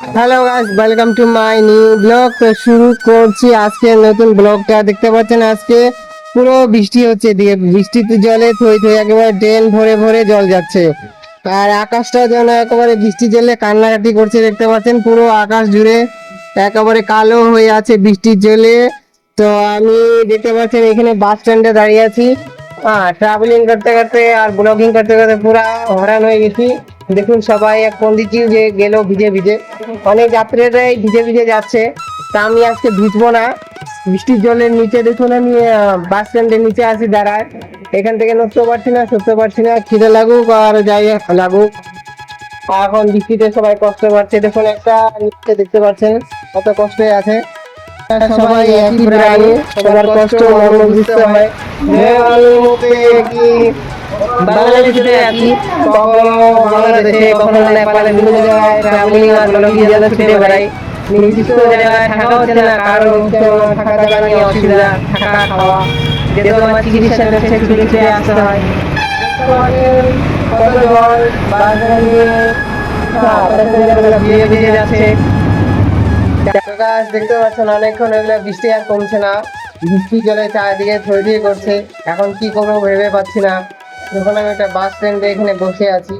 Hello guys welcome to my new blog শুরু করছি আজকে নতুন ব্লগটা দেখতে পাচ্ছেন আজকে পুরো বৃষ্টি হচ্ছে, দিয়ে বৃষ্টিতে জলে থই থই একেবারে ড্রেন ভরে ভরে জল যাচ্ছে। আর আকাশটা যেন একেবারে বৃষ্টি জলে কান্নাকাটি করছে, দেখতে পাচ্ছেন পুরো আকাশ জুড়ে একেবারে কালো হয়ে আছে বৃষ্টির জলে। তো আমি দেখতে পাচ্ছেন এখানে বাস স্ট্যান্ডে দাঁড়িয়ে আছি। হ্যাঁ ট্রাভেলিং করতে করতে আর ব্লগিং করতে করতে পুরো হরান হয়ে গেছি। দেখুন সবাই, এক পন্ডিতজি যে গেল ভিজে ভিজে। অনেক যাত্রীরাই ভিজে ভিজে যাচ্ছে। তা আমি আজকে ভিজবো না। বৃষ্টির জলের নিচে দেখুন আমি বাস স্ট্যান্ডের নিচে আসি দাঁড়ায়। এখান থেকে নড়তে পারছি না, সরতে পারছি না। খিদে লাগুক আর যাই লাগুক। এখন বৃষ্টিতে সবাই কষ্ট পাচ্ছে। দেখুন একটা নিচে দেখতে পাচ্ছেন, কত কষ্টে আছে। সবাই একই প্রাণী, সবার কষ্ট বুঝতে হয়। বাংলাদেশে আছি। কখনো বাংলাদেশে কখনো নেপালে ট্রাভেলিং আর যেন ছুটে বেড়াই নির্দিষ্ট জায়গায় থাকা হচ্ছে না, কারণ থাকা জায়গা নিয়ে অসুবিধা, থাকা, খাওয়া। যেহেতু আমার চিকিৎসা আসতে গাছ দেখতে অনেকক্ষণ এগুলো বৃষ্টি আর কমছে না বৃষ্টি জলে চারিদিকে থই করছে এখন কি করব ভেবে পাচ্ছি না। যখন আমি একটা বাস স্ট্যান্ডে এখানে বসে আছি।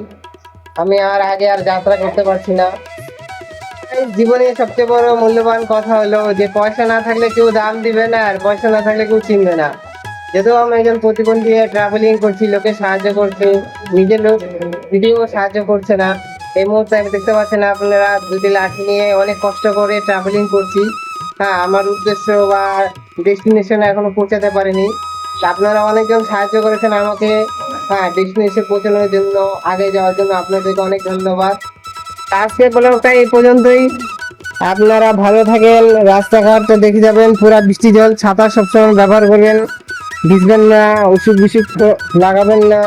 আমি আর আগে আর যাত্রা করতে পারছি না। জীবনে সবচেয়ে বড় মূল্যবান কথা হলো যে, পয়সা না থাকলে কেউ দাম দিবে না আর পয়সা না থাকলে কেউ চিনবে না। যেহেতু আমি একজন প্রতিবন্ধী ট্রাভেলিং করছি, লোকে সাহায্য করছে নিজের লোক ভিডিও সাহায্য করছে না। এই মুহূর্তে আমি দেখতে পাচ্ছেন আপনারা দুটি লাঠি নিয়ে অনেক কষ্ট করে ট্রাভেলিং করছি। হ্যাঁ আমার উদ্দেশ্য বা ডেস্টিনেশনে এখনও পৌঁছাতে পারিনি। আপনারা অনেকজন সাহায্য করেছেন আমাকে। হ্যাঁ ডেস্টিনেশন পৌঁছানোর জন্য, আগে যাওয়ার জন্য আপনাদেরকে অনেক ধন্যবাদ। আজকে ব্লগটা এই পর্যন্তই। আপনারা ভালো থাকেন, রাস্তাঘাট দেখে যাবেন, পুরা বৃষ্টি জল, ছাতা সবসময় ব্যবহার করবেন। ভিজবেন না ওষুধ বিষুধ লাগাবেন না।